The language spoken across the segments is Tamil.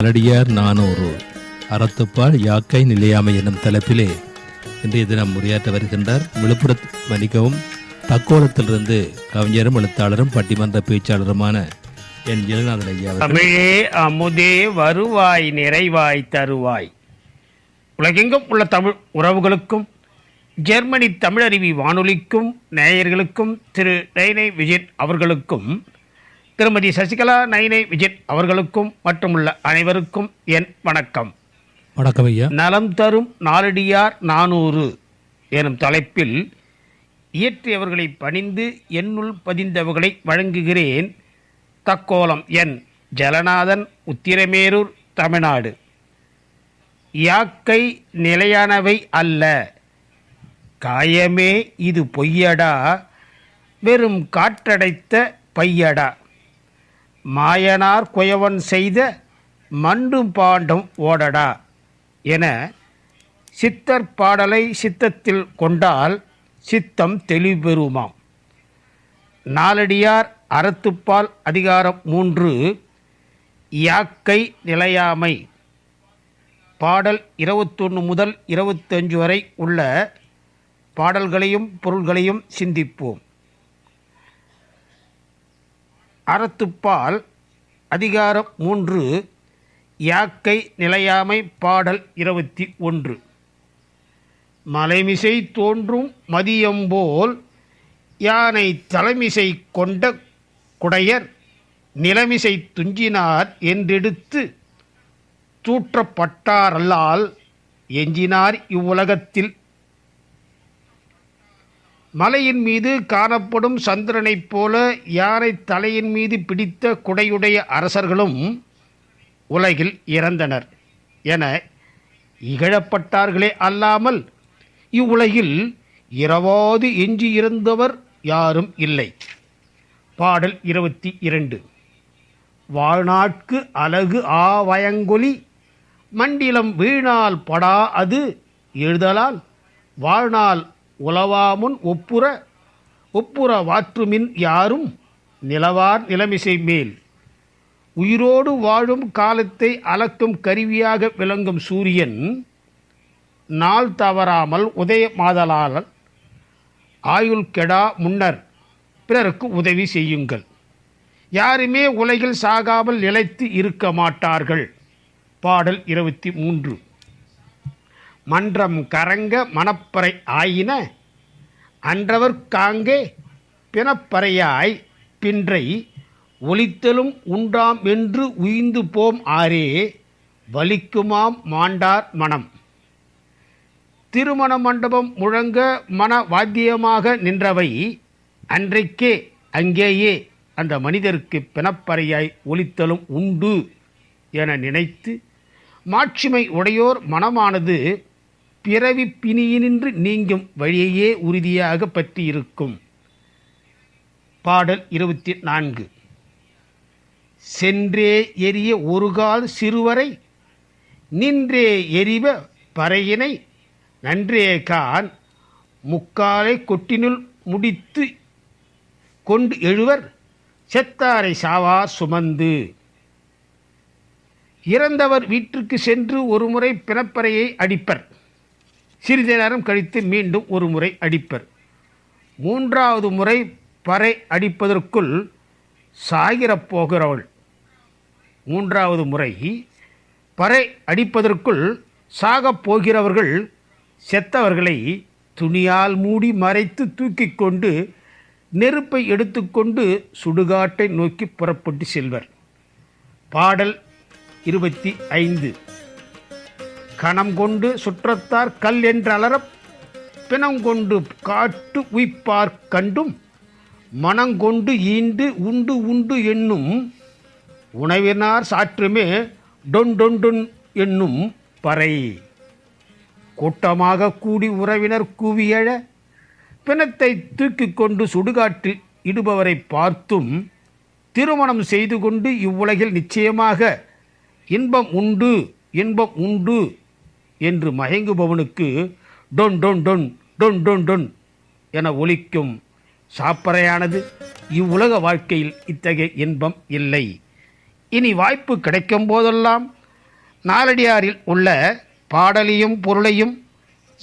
அலடியார் நானூறு அறத்துப்பால் யாக்கை நிலையாமை எனும் தலைப்பிலே இன்றைய தினம் உரையாற்ற வருகின்றார். விழுப்புரத் மன்னிக்கவும் தக்கோலத்திலிருந்து கவிஞரும் எழுத்தாளரும் பட்டிமன்ற பேச்சாளருமான என் ஜெகநாதன் ஐயா தமிழே அமுதே வருவாய் நிறைவாய் தருவாய். உலகெங்கும் உள்ள தமிழ் உறவுகளுக்கும் ஜெர்மனி தமிழருவி வானொலிக்கும் நேயர்களுக்கும் திரு டைனை விஜய் அவர்களுக்கும் திருமதி சசிகலா நைனை விஜயன் அவர்களுக்கும் மட்டுமுள்ள அனைவருக்கும் என் வணக்கம். வணக்கம் ஐயா. நலம் தரும் நாலடியார் நானூறு எனும் தலைப்பில் இயற்றியவர்களை பணிந்து என்னுள் பதிந்தவர்களை வழங்குகிறேன் தக்கோலம் என் ஜலநாதன் உத்திரமேரூர் தமிழ்நாடு. யாக்கை நிலையானவை அல்ல. காயமே இது பொய்யடா. வெறும் காற்றடைத்த பையடா. மாயனார் குயவன் செய்த மண்டும் பாண்டம் ஓடடா என சித்தர் பாடலை சித்தத்தில் கொண்டால் சித்தம் தெளிபெறுமாம் நாலடியார் அறத்துப்பால் அதிகாரம் மூன்று யாக்கை நிலையாமை. பாடல் இருபத்தொன்று முதல் இருபத்தஞ்சு வரை உள்ள பாடல்களையும் பொருள்களையும் சிந்திப்போம். அறத்துப்பால் அதிகாரம் மூன்று யாக்கை நிலையாமை பாடல் இருபத்தி ஒன்று. மலைமிசை தோன்றும் மதியம்போல் யானை தலைமிசை கொண்ட குடையர் நிலமிசை துஞ்சினார் என்றெடுத்து தூற்றப்பட்டாரல்லால் எஞ்சினார் இவ்வுலகத்தில் மலையின் மீது காணப்படும் சந்திரனைப் போல யானை தலையின் மீது பிடித்த குடையுடைய அரசர்களும் உலகில் இறந்தனர் என இகழப்பட்டார்களே அல்லாமல் இவ்வுலகில் இரவாது எஞ்சி இருந்தவர் யாரும் இல்லை. பாடல் இருபத்தி இரண்டு. வாழ்நாட்கு அழகு ஆவயங்கொலி மண்டிலம் வீணால் படா அது எழுதலால் வாழ்நாள் உலவாமுன் ஒப்புற ஒப்புற வாற்றுமின் யாரும் நிலவார் நிலமிசை மேல். உயிரோடு வாழும் காலத்தை அளக்கும் கருவியாக விளங்கும் சூரியன் நாள் தவறாமல் உதயமாதலால் ஆயுள் கெடா முன்னர் பிறருக்கு உதவி செய்யுங்கள். யாருமே உலகில் சாகாமல் நிலைத்து இருக்க மாட்டார்கள். பாடல் இருபத்தி மூன்று. மன்றம் கரங்க மணப்பறை ஆயின அன்றவர் காங்கே பிணப்பறையாய் பின்றை ஒலித்தலும் உண்டாம் என்று உய்ந்து போம் ஆரே வலிக்குமாம் மாண்டார் மனம். திருமண மண்டபம் முழங்க மன வாத்தியமாக நின்றவை அன்றைக்கே அங்கேயே அந்த மனிதருக்கு பிணப்பறையாய் ஒலித்தலும் உண்டு என நினைத்து மாட்சிமை உடையோர் மனமானது பிறவி பிணியினின்று நீங்கும் வழியையே உறுதியாக பற்றியிருக்கும். பாடல் இருபத்தி நான்கு. சென்றே எரிய ஒருகால் சிறுவரை நின்றே எரிவ பறையினை நன்றே கான் முக்காலை கொட்டினுள் முடித்து கொண்டு எழுவர் செத்தாரை சாவார் சுமந்து. இறந்தவர் வீட்டிற்கு சென்று ஒருமுறை பிணப்பறையை அடிப்பர். சிறிது நேரம் கழித்து மீண்டும் ஒரு முறை அடிப்பர். மூன்றாவது முறை பறை அடிப்பதற்குள் சாகிரப் போகிறவள். மூன்றாவது முறை பறை அடிப்பதற்குள் சாகப் போகிறவர்கள் செத்தவர்களை துணியால் மூடி மறைத்து தூக்கி கொண்டு நெருப்பை எடுத்துக்கொண்டு சுடுகாட்டை நோக்கி புறப்பட்டு செல்வர். பாடல் இருபத்தி ஐந்து. கணம் கொண்டு சுற்றத்தார் கல் என்றலறப் பிணங்கொண்டு காட்டு உய்ப்பார் கண்டும் மனங்கொண்டு ஈண்டு உண்டு உண்டு என்னும் உணவினார் சாற்றுமே டொன் என்னும் பறை. கூட்டமாக கூடி உறவினர் கூவியழ பிணத்தை தூக்கிக் கொண்டு சுடுகாட்டில் இடுபவரை பார்த்தும் திருமணம் செய்து கொண்டு இவ்வுலகில் நிச்சயமாக இன்பம் உண்டு இன்பம் உண்டு என்று மயங்குபவனுக்கு டொன் டொன் டொன் டொன் டொன் டொன் என ஒலிக்கும் சாப்பறையானது. இவ்வுலக வாழ்க்கையில் இத்தகைய இன்பம் இல்லை. இனி வாய்ப்பு கிடைக்கும் போதெல்லாம் நாலடியாரில் உள்ள பாடலையும் பொருளையும்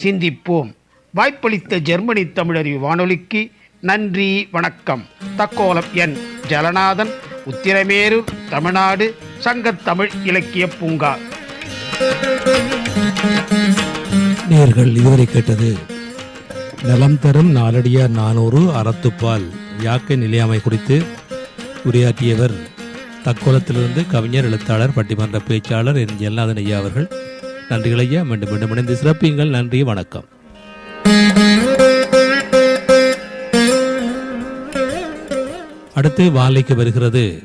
சிந்திப்போம். வாய்ப்பளித்த ஜெர்மனி தமிழறிவு வானொலிக்கு நன்றி வணக்கம். தக்கோலம் என் ஜலநாதன் உத்திரமேரூர் தமிழ்நாடு சங்கத்தமிழ் இலக்கிய பூங்கா. நேர்கள் இதுவரை கேட்டது நலம் தரும் நாலடியார் நானூறு அறத்துப்பால் யாக்கை நிலையாமை குறித்து உரையாற்றியவர் தக்கோலத்திலிருந்து கவிஞர் எழுத்தாளர் பட்டிமன்ற பேச்சாளர் என் ஜெல்லாதன் ஐயா அவர்கள். நன்றிகள் ஐயா. மீண்டும் மீண்டும் இணைந்து சிறப்பியுங்கள். நன்றி வணக்கம். அடுத்து வாழைக்கு வருகிறது